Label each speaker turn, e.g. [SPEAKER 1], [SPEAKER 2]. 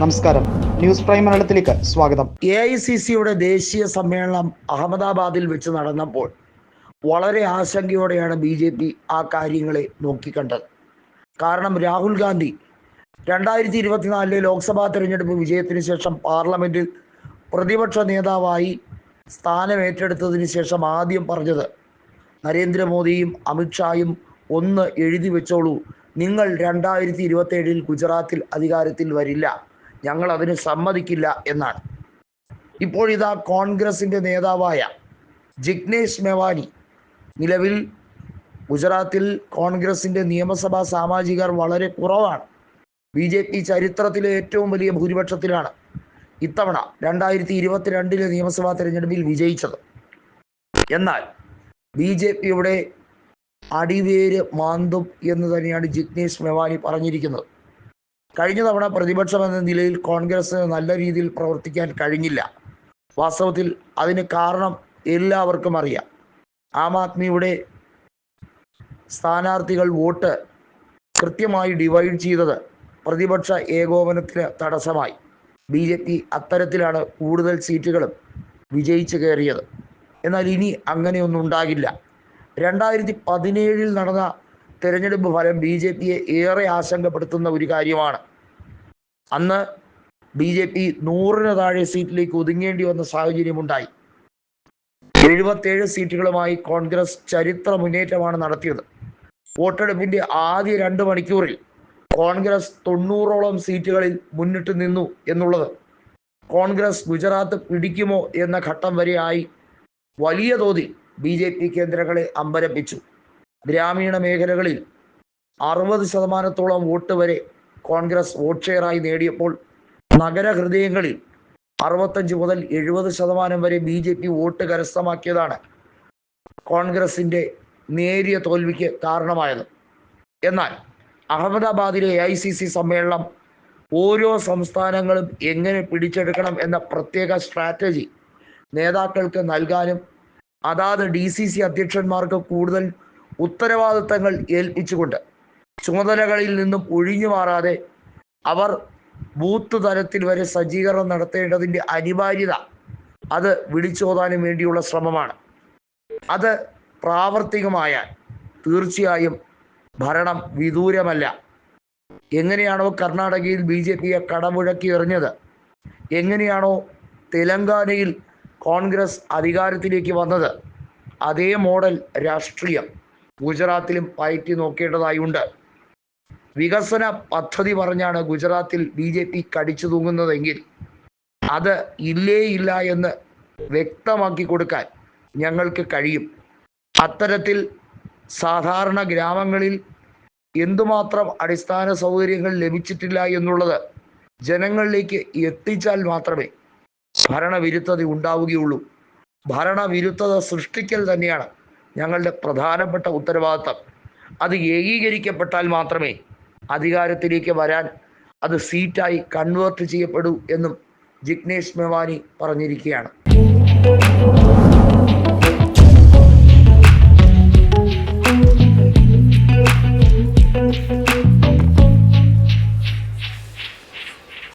[SPEAKER 1] നമസ്കാരം. News prime മലയാളത്തിലേക്ക് സ്വാഗതം.
[SPEAKER 2] എ ഐ സി സിയുടെ ദേശീയ സമ്മേളനം അഹമ്മദാബാദിൽ വെച്ച് നടന്നപ്പോൾ വളരെ ആശങ്കയോടെയാണ് ബി ജെ പി ആ കാര്യങ്ങളെ നോക്കിക്കണ്ടത്. കാരണം രാഹുൽ ഗാന്ധി രണ്ടായിരത്തി ഇരുപത്തിനാലിലെ ലോക്സഭാ തെരഞ്ഞെടുപ്പ് വിജയത്തിന് ശേഷം പാർലമെന്റിൽ പ്രതിപക്ഷ നേതാവായി സ്ഥാനം ഏറ്റെടുത്തതിന് ശേഷം ആദ്യം പറഞ്ഞത് നരേന്ദ്രമോദിയും അമിത്ഷായും ഒന്ന് എഴുതി വെച്ചോളൂ. നിങ്ങൾ രണ്ടായിരത്തി ഇരുപത്തേഴിൽ ഗുജറാത്തിൽ അധികാരത്തിൽ വരില്ല. ഞങ്ങൾ അതിന് സമ്മതിക്കില്ല എന്നാണ്. ഇപ്പോഴിതാ കോൺഗ്രസിന്റെ നേതാവായ ജിഗ്നേഷ് മെവാനി നിലവിൽ ഗുജറാത്തിൽ കോൺഗ്രസിന്റെ നിയമസഭാ സാമാജികർ വളരെ കുറവാണ്. ബി ജെ പി ചരിത്രത്തിലെ ഏറ്റവും വലിയ ഭൂരിപക്ഷത്തിലാണ് ഇത്തവണ രണ്ടായിരത്തി ഇരുപത്തിരണ്ടിലെ നിയമസഭാ തെരഞ്ഞെടുപ്പിൽ വിജയിച്ചത്. എന്നാൽ ബി ജെ പിയുടെ അടിവേര് മാന്തും എന്ന് തന്നെയാണ് ജിഗ്നേഷ് മെവാനി പറഞ്ഞിരിക്കുന്നത്. കഴിഞ്ഞ തവണ പ്രതിപക്ഷം എന്ന നിലയിൽ കോൺഗ്രസ് നല്ല രീതിയിൽ പ്രവർത്തിക്കാൻ കഴിഞ്ഞില്ല. വാസ്തവത്തിൽ അതിന് കാരണം എല്ലാവർക്കും അറിയാം. ആം ആദ്മിയുടെ സ്ഥാനാർത്ഥികൾ വോട്ട് കൃത്യമായി ഡിവൈഡ് ചെയ്തത് പ്രതിപക്ഷ ഏകോപനത്തിന് തടസ്സമായി. ബി ജെ പി അത്തരത്തിലാണ് കൂടുതൽ സീറ്റുകളും വിജയിച്ചു കയറിയത്. എന്നാൽ ഇനി അങ്ങനെയൊന്നും ഉണ്ടാകില്ല. രണ്ടായിരത്തി പതിനേഴിൽ നടന്ന തെരഞ്ഞെടുപ്പ് ഫലം ബി ജെ പിയെ ഏറെ ആശങ്കപ്പെടുത്തുന്ന ഒരു കാര്യമാണ്. അന്ന് ബി ജെ പി നൂറിന് താഴെ സീറ്റിലേക്ക് ഒതുങ്ങേണ്ടി വന്ന സാഹചര്യമുണ്ടായി. എഴുപത്തേഴ് സീറ്റുകളുമായി കോൺഗ്രസ് ചരിത്ര മുന്നേറ്റമാണ് നടത്തിയത്. വോട്ടെടുപ്പിന്റെ ആദ്യ രണ്ട് മണിക്കൂറിൽ കോൺഗ്രസ് തൊണ്ണൂറോളം സീറ്റുകളിൽ മുന്നിട്ട് നിന്നു എന്നുള്ളത് കോൺഗ്രസ് ഗുജറാത്ത് പിടിക്കുമോ എന്ന ഘട്ടം വരെയായി വലിയ തോതിൽ ബി ജെ പി കേന്ദ്രങ്ങളെ അമ്പരപ്പിച്ചു. ഗ്രാമീണ മേഖലകളിൽ അറുപത് ശതമാനത്തോളം വോട്ട് വരെ കോൺഗ്രസ് വോട്ട് ഷെയറായി നേടിയപ്പോൾ നഗരഹൃദയങ്ങളിൽ അറുപത്തഞ്ച് മുതൽ എഴുപത് ശതമാനം വരെ ബി ജെ പി വോട്ട് കരസ്ഥമാക്കിയതാണ് കോൺഗ്രസിന്റെ നേരിയ തോൽവിക്ക് കാരണമായത്. എന്നാൽ അഹമ്മദാബാദിലെ എ ഐ സി സി സമ്മേളനം ഓരോ സംസ്ഥാനങ്ങളും എങ്ങനെ പിടിച്ചെടുക്കണം എന്ന പ്രത്യേക സ്ട്രാറ്റജി നേതാക്കൾക്ക് നൽകാനും അതാത് ഡി സി സി അധ്യക്ഷന്മാർക്ക് കൂടുതൽ ഉത്തരവാദിത്തങ്ങൾ ഏൽപ്പിച്ചുകൊണ്ട് ചുമതലകളിൽ നിന്നും ഒഴിഞ്ഞു മാറാതെ അവർ ബൂത്ത് തലത്തിൽ വരെ സജ്ജീകരണം നടത്തേണ്ടതിന്റെ അനിവാര്യത അത് വിളിച്ചോതാനും വേണ്ടിയുള്ള ശ്രമമാണ്. അത് പ്രാവർത്തികമായാൽ തീർച്ചയായും ഭരണം വിദൂരമല്ല. എങ്ങനെയാണോ കർണാടകയിൽ ബി ജെ പിയെ കടമുഴക്കി എറിഞ്ഞത്? എങ്ങനെയാണോ തെലങ്കാനയിൽ കോൺഗ്രസ് അധികാരത്തിലേക്ക് വന്നത്? അതേ മോഡൽ രാഷ്ട്രീയം. ഗുജറാത്തിലും പയറ്റി നോക്കേണ്ടതായുണ്ട്. വികസന പദ്ധതി പറഞ്ഞാണ് ഗുജറാത്തിൽ ബി ജെ പി കടിച്ചു തൂങ്ങുന്നതെങ്കിൽ അത് ഇല്ലേ ഇല്ല എന്ന് വ്യക്തമാക്കി കൊടുക്കാൻ ഞങ്ങൾക്ക് കഴിയും. അത്തരത്തിൽ സാധാരണ ഗ്രാമങ്ങളിൽ എന്തുമാത്രം അടിസ്ഥാന സൗകര്യങ്ങൾ ലഭിച്ചിട്ടില്ല എന്നുള്ളത് ജനങ്ങളിലേക്ക് എത്തിച്ചാൽ മാത്രമേ ഭരണവിരുദ്ധത ഉണ്ടാവുകയുള്ളൂ. ഭരണവിരുദ്ധത സൃഷ്ടിക്കൽ തന്നെയാണ് ഞങ്ങളുടെ പ്രധാനപ്പെട്ട ഉത്തരവാദിത്തം. അത് ഏകീകരിക്കപ്പെട്ടാൽ മാത്രമേ അധികാരത്തിലേക്ക് വരാൻ അത് സീറ്റായി കൺവേർട്ട് ചെയ്യപ്പെടൂ എന്നും ജിഗ്നേഷ് മെവാനി പറഞ്ഞിരിക്കുകയാണ്.